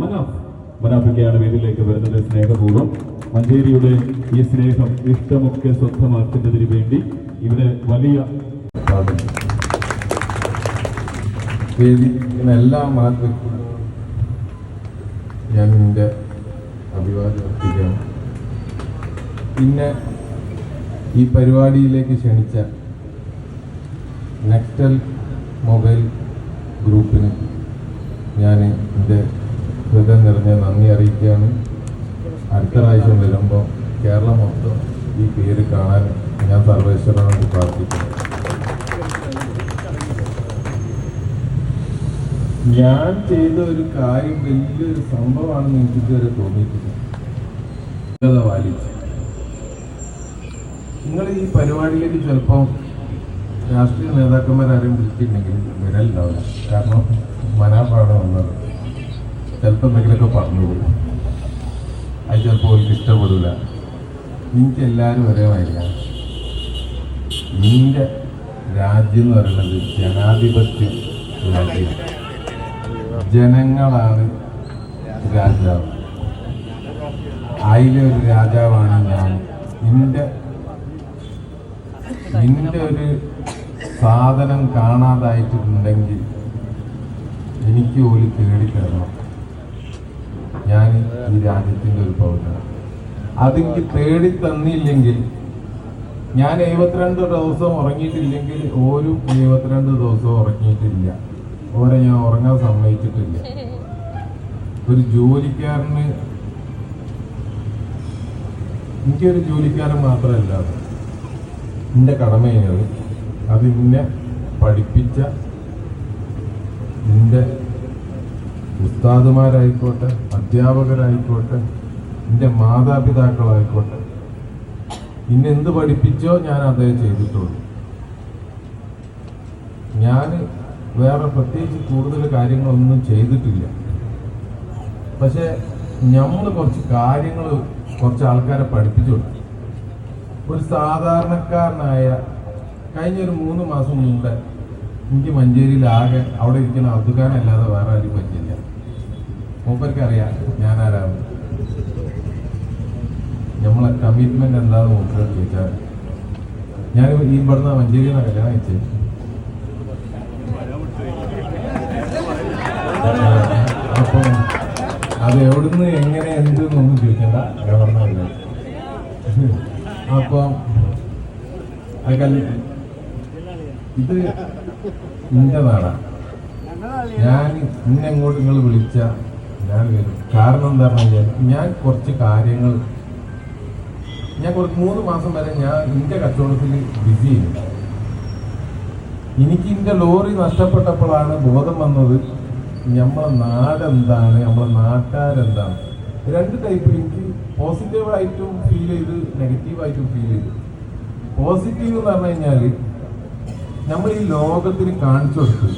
മനാഫ്. മനാഫിക്കയാണ് വേദിയിലേക്ക് വരുന്നത് സ്നേഹപൂർവം. മഞ്ചേരിയുടെ ഈ സ്നേഹം ഇഷ്ടമൊക്കെ സ്വന്തമാക്കുന്നതിന് വേണ്ടി ഇവിടെ വലിയ എല്ലാ വ്യക്തികളോടും ഞാൻ എന്റെ അഭിവാദ്യം പിന്നെ ഈ പരിപാടിയിലേക്ക് ക്ഷണിച്ച നെക്സ്റ്റൽ മൊബൈൽ ഗ്രൂപ്പിന് ഞാൻ എന്റെ ഹൃദയം നിറഞ്ഞ നന്ദി അറിയിക്കുകയാണ്. അടുത്ത പ്രാവശ്യം വരുമ്പോൾ കേരളം മൊത്തം ഈ പേര് കാണാൻ ഞാൻ സർവേശ്വരനോട് പ്രാർത്ഥിക്കുന്നു. ഞാൻ ചെയ്ത ഒരു കാര്യം വലിയൊരു സംഭവമാണെന്ന് എനിക്ക് ഇതുവരെ തോന്നിയിട്ടില്ല. നിങ്ങൾ ഈ പരിപാടിയിലേക്ക് ചിലപ്പം രാഷ്ട്രീയ നേതാക്കന്മാരാരെയും വിളിച്ചിട്ടുണ്ടെങ്കിൽ വിരലുണ്ടാവില്ല കാരണം മനാപാഠം വന്നത്. ചിലപ്പോൾ എന്തെങ്കിലുമൊക്കെ പറഞ്ഞു കൊടുക്കും അത് ചിലപ്പോൾ അവർക്ക് ഇഷ്ടപ്പെടില്ല നിങ്ങൾക്ക് എല്ലാവരും ഒരേ മാതിരിയാണ് നിന്റെ രാജ്യം എന്ന് പറയുന്നത് ജനാധിപത്യ രാജ്യം. ജനങ്ങളാണ് രാജാവ്. അതിലെ ഒരു രാജാവാണ് ഞാൻ. നിന്റെ നിന്റെ ഒരു സാധനം കാണാതായിട്ടുണ്ടെങ്കിൽ എനിക്ക് ഒരു തേടി ഈ രാജ്യത്തിന്റെ ഒരു പൗരനാണ് അതെനിക്ക് തേടി തന്നില്ലെങ്കിൽ ഞാൻ എഴുപത്തിരണ്ട് ദിവസം ഉറങ്ങിയിട്ടില്ലെങ്കിൽ ഓരും എഴുപത്തിരണ്ട് ദിവസം ഉറങ്ങിയിട്ടില്ല. ഓരെ ഞാൻ ഉറങ്ങാൻ സമ്മതിച്ചിട്ടില്ല. ഒരു ജോലിക്കാരന് എനിക്കൊരു ജോലിക്കാരൻ മാത്രമല്ല. അത്. എന്റെ കടമയാണ് അത് എന്നെ പഠിപ്പിച്ച എന്റെ ഉസ്താദുമാരായിക്കോട്ടെ അധ്യാപകരായിക്കോട്ടെ എന്റെ മാതാപിതാക്കളായിക്കോട്ടെ ഇന്നെ എന്ത് പഠിപ്പിച്ചോ ഞാൻ അതേ ചെയ്തിട്ടുള്ളൂ. ഞാൻ വേറെ പ്രത്യേകിച്ച് കൂടുതൽ കാര്യങ്ങളൊന്നും ചെയ്തിട്ടില്ല. പക്ഷേ നമ്മൾ കുറച്ച് കാര്യങ്ങൾ കുറച്ച് ആൾക്കാരെ പഠിപ്പിച്ചുകൊണ്ട് ഒരു സാധാരണക്കാരനായ കഴിഞ്ഞ ഒരു മൂന്ന് മാസം മുമ്പ് എനിക്ക് മഞ്ചേരിയിലാകെ അവിടെ ഇരിക്കുന്ന അബ്ദുഖാനല്ലാതെ വേറെ ആരും പറ്റില്ല മൂപ്പർക്ക് അറിയാം ഞാൻ ആരാണ് നമ്മളെ കമ്മിറ്റ്മെന്റ് എന്താണെന്ന് മൂപ്പർ ചോദിച്ചാൽ ഞാൻ ഈ ഇവിടുന്ന് മഞ്ചേരി നിന്നാണ് കല്യാണം കഴിച്ചത് അപ്പം അത് എവിടുന്ന് എങ്ങനെ എന്ത് എന്നൊന്നും ചോദിക്കണ്ട. ഗവർണറിന് അപ്പം ഇത് നിന്റെ നാടാ. ഞാൻ ഇന്നെങ്ങോട്ട് നിങ്ങൾ വിളിച്ച ഞാൻ വരും. കാരണം എന്താ പറഞ്ഞാൽ ഞാൻ കുറച്ച് കാര്യങ്ങൾ ഞാൻ കുറച്ച് മൂന്ന് മാസം വരെ ഞാൻ എന്റെ കച്ചവടത്തിൽ ബിസി ആയിരുന്നു എനിക്ക് എന്റെ ലോറി നഷ്ടപ്പെട്ടപ്പോഴാണ് ബോധം വന്നത് നമ്മളെ നാടെന്താണ് നമ്മളെ നാട്ടുകാരെന്താണ്. രണ്ട് ടൈപ്പ് എനിക്ക് പോസിറ്റീവായിട്ടും ഫീൽ ചെയ്ത് നെഗറ്റീവായിട്ടും ഫീൽ ചെയ്തു. പോസിറ്റീവ് എന്ന് പറഞ്ഞു കഴിഞ്ഞാൽ നമ്മൾ ഈ ലോകത്തിന് കാണിച്ചു കൊടുത്തു